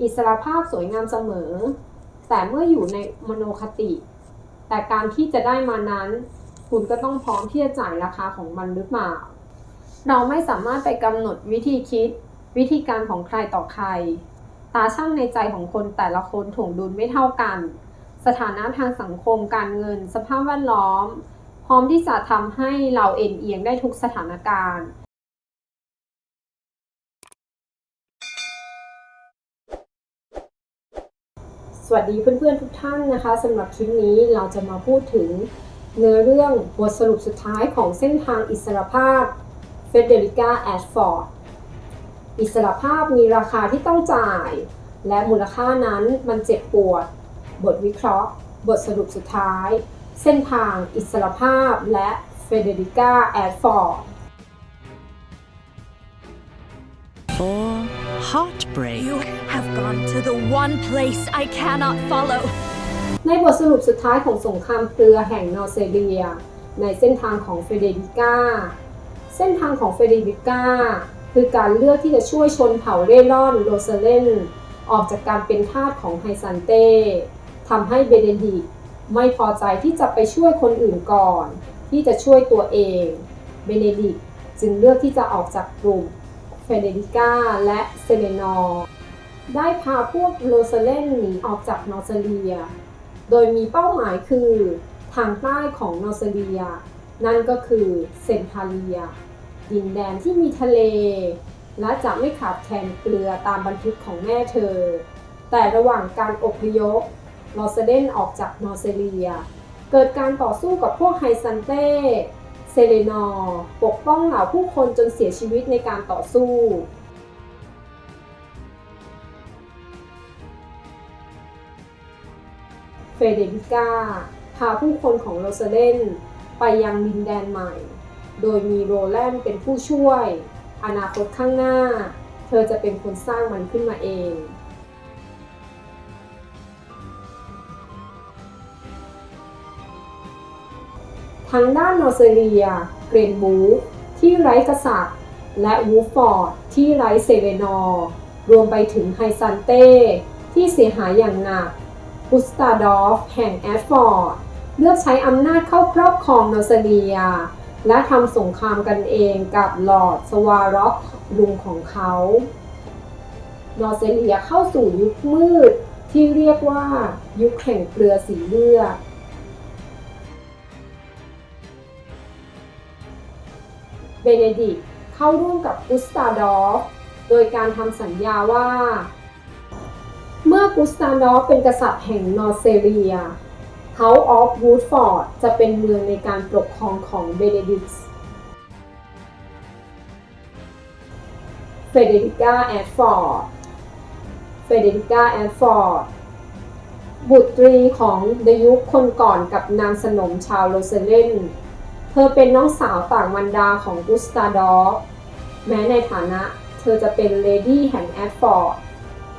อิสรภาพสวยงามเสมอ แต่เมื่ออยู่ในมโนคติ แต่การที่จะได้มานั้น คุณก็ต้องพร้อมที่จะจ่ายราคาของมันหรือเปล่า เราไม่สามารถไปกำหนดวิธีคิด วิธีการของใครต่อใคร ตาช่างในใจของคนแต่ละคนถ่วงดุลไม่เท่ากัน สถานะทางสังคมการเงิน สภาพแวดล้อม พร้อมที่จะทำให้เราเอ็นเอียงได้ทุกสถานการณ์ สวัสดีเพื่อนๆทุกท่านนะคะสำหรับคลิปนี้เราจะมาพูดถึงเนื้อเรื่องบทสรุปสุดท้ายของเส้นทางอิสรภาพเฟเดริกาแอดฟอร์ดอิสรภาพมีราคาที่ต้องจ่าย และมูลค่านั้นมันเจ็บปวด บทวิเคราะห์ บทสรุปสุดท้าย เส้นทางอิสรภาพและเฟเดริกาแอดฟอร์ด For heartbreak. You have gone to the one place I cannot follow. ในบทสรุปสุดท้ายของสงครามเกลือแห่งนอร์เซเลีย ในเส้นทางของเฟเดริก้า เส้นทางของเฟเดริก้า คือการเลือกที่จะช่วยชนเผ่าเร่ร่อนโรเซเลนออกจากการเป็นทาสของไฮซันเต้ทำให้เบเดดิกต์ไม่พอใจที่จะไปช่วยคนอื่นก่อน ที่จะช่วยตัวเอง เบเนดิกต์จึงเลือกที่จะออกจากกลุ่ม เฟเนดิก้าและเซเลนอร์ได้พาพวกโรเซเลนหนีออกจากนอร์เซเลีย โดยมีเป้าหมายคือทางใต้ของนอร์เซเลีย นั่นก็คือเซนทาเลีย ดินแดนที่มีทะเล และจะไม่ขาดแคลนเกลือตามบันทึกของแม่เธอ แต่ระหว่างการอพยพนอร์เซเดนออกจากนอร์เซเลีย เกิดการต่อสู้กับพวกไฮซันเต้ เซเลนอร์ปกป้องเหล่าผู้คนจนเสียชีวิตในการต่อสู้เฟเดริก้าพาผู้คนของโรเซเลนไปยังดินแดนใหม่ โดยมีโรแลนด์เป็นผู้ช่วย อนาคตข้างหน้า เธอจะเป็นคนสร้างมันขึ้นมาเอง ทางด้านนอร์เซเลีย เกรนบูฟที่ไร้กษัตริย์ และวูฟฟอร์ดที่ไร้เซเวนอร์รวมไปถึงไฮซันเต้ที่เสียหายอย่างหนักกุสตาดอฟแห่งแอดฟอร์ดเลือกใช้อำนาจเข้าครอบครองนอร์เซเลีย และทำสงครามกันเองกับลอร์ดสวาร็อกลุงของเขา นอร์เซเลียเข้าสู่ยุคมืดที่เรียกว่ายุคแห่งเกลือสีเลือด เบเนดิกเข้าร่วมกับกุสตาดอฟโดยการทำสัญญาว่า เมื่อกุสตาดอฟเป็นกษัตริย์แห่งนอร์เซเลีย House of Woodford จะเป็นเมืองในการปกครองของเบเนดิกต์เฟเดริก้าแอดฟอร์ดเฟเดริก้าแอดฟอร์ดบุตรีของดยุคคนก่อนกับนางสนมชาวโรเซเลน ธอเป็นน้องสาวต่างมันดาของกุสตาดอฟแม้ในฐานะเธอจะเป็นเลดี้แห่งแอดฟอร์ด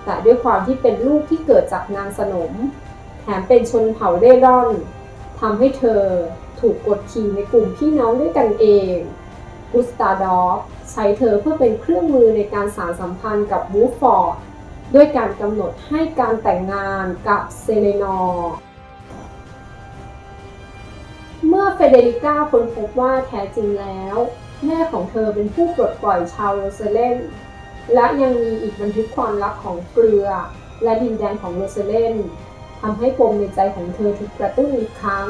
แต่ด้วยความที่เป็นลูกที่เกิดจากนางสนม แถมเป็นชนเผ่าเร่ร่อนทำให้เธอถูกกดขี่ในกลุ่มพี่น้องด้วยกันเอง กุสตาดอฟใช้เธอเพื่อเป็นเครื่องมือในการสานสัมพันธ์กับวูฟฟอร์ดด้วยการกำหนดให้การแต่งงานกับเซเลนอร์ เมื่อเฟเดริก้าค้นพบว่าแท้จริงแล้ว แม่ของเธอเป็นผู้ปลดปล่อยชาวโรเซเลนและยังมีอีกบันทึกความลับของเกลือ และดินแดนของโรเซเลนทำให้ปมในใจของเธอถูกกระตุ้นอีกครั้ง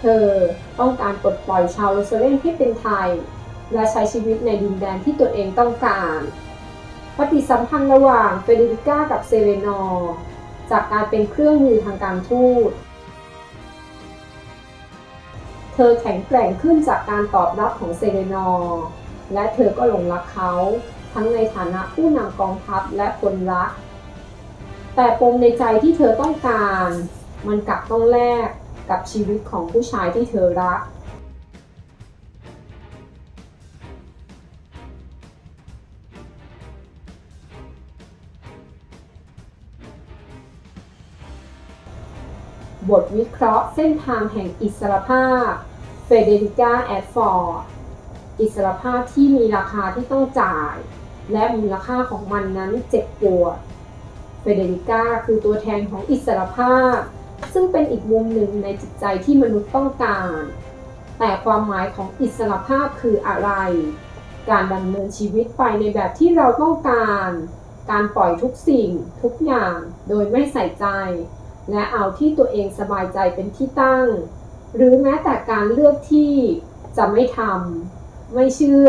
เธอต้องการปลดปล่อยชาวโรเซเลนให้เป็นไทย และใช้ชีวิตในดินแดนที่ตัวเองต้องการ ปฏิสัมพันธ์ระหว่างเฟเดริก้ากับเซเลนอร์จากการเป็นเครื่องมือทางการทูต เธอแข็งแกร่งขึ้นจากการตอบรับของเซเลนอร์และเธอก็หลงรักเขา ทั้งในฐานะผู้นำกองทัพและคนรัก แต่ปมในใจที่เธอต้องการ มันกลับต้องแลกกับชีวิตของผู้ชายที่เธอรัก บทวิเคราะห์เส้นทางแห่งอิสรภาพเฟเดริก้าแอดฟอร์ดอิสรภาพที่มีราคาที่ต้องจ่าย และมูลค่าของมันนั้นเจ็บปวดเฟเฟเดริก้าคือตัวแทนของอิสรภาพ ซึ่งเป็นอีกมุมหนึ่งในจิตใจที่มนุษย์ต้องการ แต่ความหมายของอิสรภาพคืออะไร การดำเนินชีวิตไปในแบบที่เราต้องการ การปล่อยทุกสิ่งทุกอย่างโดยไม่ใส่ใจ และเอาที่ตัวเองสบายใจเป็นที่ตั้ง หรือแม้แต่การเลือกที่จะไม่ทำไม่เชื่อ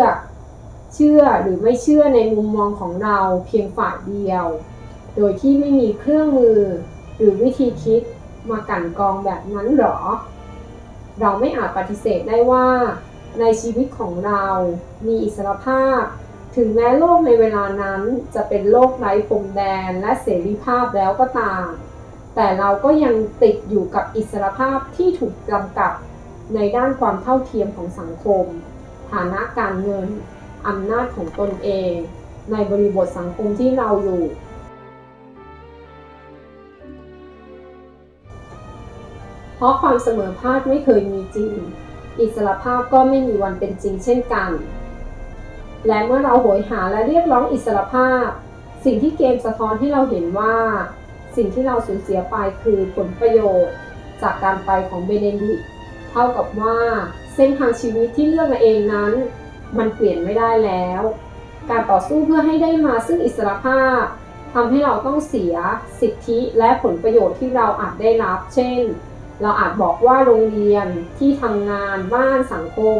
เชื่อหรือไม่เชื่อในมุมมองของเราเพียงฝ่ายเดียว โดยที่ไม่มีเครื่องมือ หรือวิธีคิดมากั่นกองแบบนั้นหรอ เราไม่อาจปฏิเสธได้ว่า ในชีวิตของเรามีอิสรภาพ ถึงแม้โลกในเวลานั้นจะเป็นโลกไร้พรมแดนและเสรีภาพแล้วก็ตาม แต่เราก็ยังติดอยู่กับอิสรภาพที่ถูกจำกัดในด้านความเท่าเทียมของสังคม ฐานะการเงิน อำนาจของตนเอง ในบริบทสังคมที่เราอยู่ เพราะความเสมอภาคไม่เคยมีจริง อิสรภาพก็ไม่มีวันเป็นจริงเช่นกัน และเมื่อเราโหยหาและเรียกร้องอิสรภาพ สิ่งที่เกมสะท้อนให้เราเห็นว่า สิ่งที่เราสูญเสียไปคือผลประโยชน์ จากการไปของเบเนดิกต์เท่ากับว่าเส้นทางชีวิตที่เลือกมาเองนั้น มันเปลี่ยนไม่ได้แล้ว การต่อสู้เพื่อให้ได้มาซึ่งอิสรภาพทำให้เราต้องเสียสิทธิและผลประโยชน์ที่เราอาจได้รับ เช่น เราอาจบอกว่าโรงเรียนที่ทำงานบ้านสังคม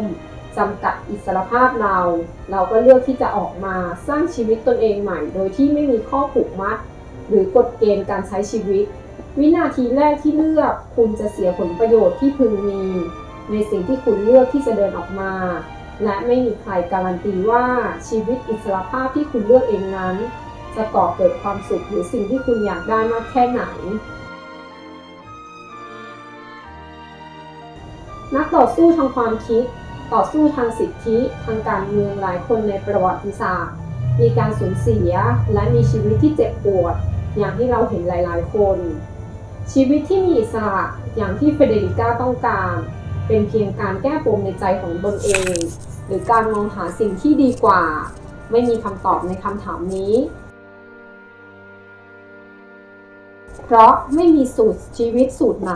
จำกัดอิสรภาพเรา เราก็เลือกที่จะออกมาสร้างชีวิตตนเองใหม่ โดยที่ไม่มีข้อผูกมัด หรือกฎเกณฑ์การใช้ชีวิต วินาทีแรกที่เลือกคุณจะเสียผลประโยชน์ที่พึงมี ในสิ่งที่คุณเลือกที่จะเดินออกมา และไม่มีใครการันตีว่าชีวิตอิสระภาพที่คุณเลือกเองนั้น จะก่อเกิดความสุขหรือสิ่งที่คุณอยากได้มากแค่ไหนนักต่อสู้ทางความคิด ต่อสู้ทางสิทธิ ทางการเมืองหลายคนในประวัติศาสตร์ มีการสูญเสียและมีชีวิตที่เจ็บปวด อย่างที่เราเห็นหลาย ๆ คน ชีวิตที่มีอิสระอย่างที่เฟเดริก้าต้องการ เป็นเพียงการแก้ปมในใจของตนเอง หรือการมองหาสิ่งที่ดีกว่า ไม่มีคำตอบในคำถามนี้ เพราะไม่มีสูตรชีวิตสูตรไหน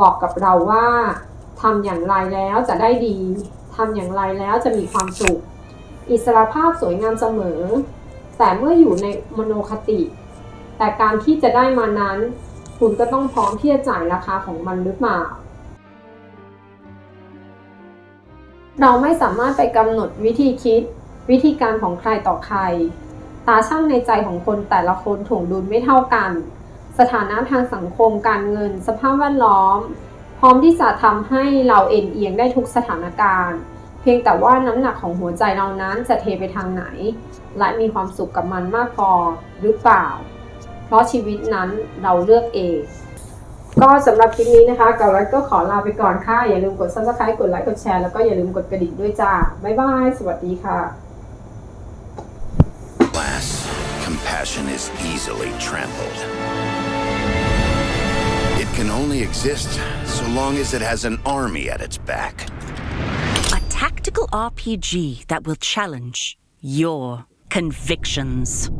บอกกับเราว่าทำอย่างไรแล้วจะได้ดีทำอย่างไรแล้วจะมีความสุข อิสรภาพสวยงามเสมอ แต่เมื่ออยู่ในมโนคติ แต่การที่จะได้มานั้น คุณก็ต้องพร้อมที่จะจ่ายราคาของมันหรือเปล่า เราไม่สามารถไปกำหนดวิธีคิด วิธีการของใครต่อใคร ตาช่างในใจของคนแต่ละคนถ่วงดุลไม่เท่ากัน สถานะทางสังคมการเงิน สภาพแวดล้อม พร้อมที่จะทำให้เราเอ็นเอียงได้ทุกสถานการณ์เพียงแต่ว่าน้ำหนักของหัวใจเรานั้นจะเทไปทางไหน และมีความสุขกับมันมากพอหรือเปล่า ราะชีวิตนั้นเราเลือกเองก็สำหรับคลิปนี้นะคะกับรัฐก็ขอลาไปก่อนค่ะ อย่าลืมกด subscribe กดไลค์กดแชร์แล้วก็อย่าลืมกดกระดิ่งด้วยจ้า บ๊ายบาย สวัสดีค่ะ Alas, compassion is easily trampled. It can only exist so long as it has an army at its back. A tactical RPG that will challenge your convictions.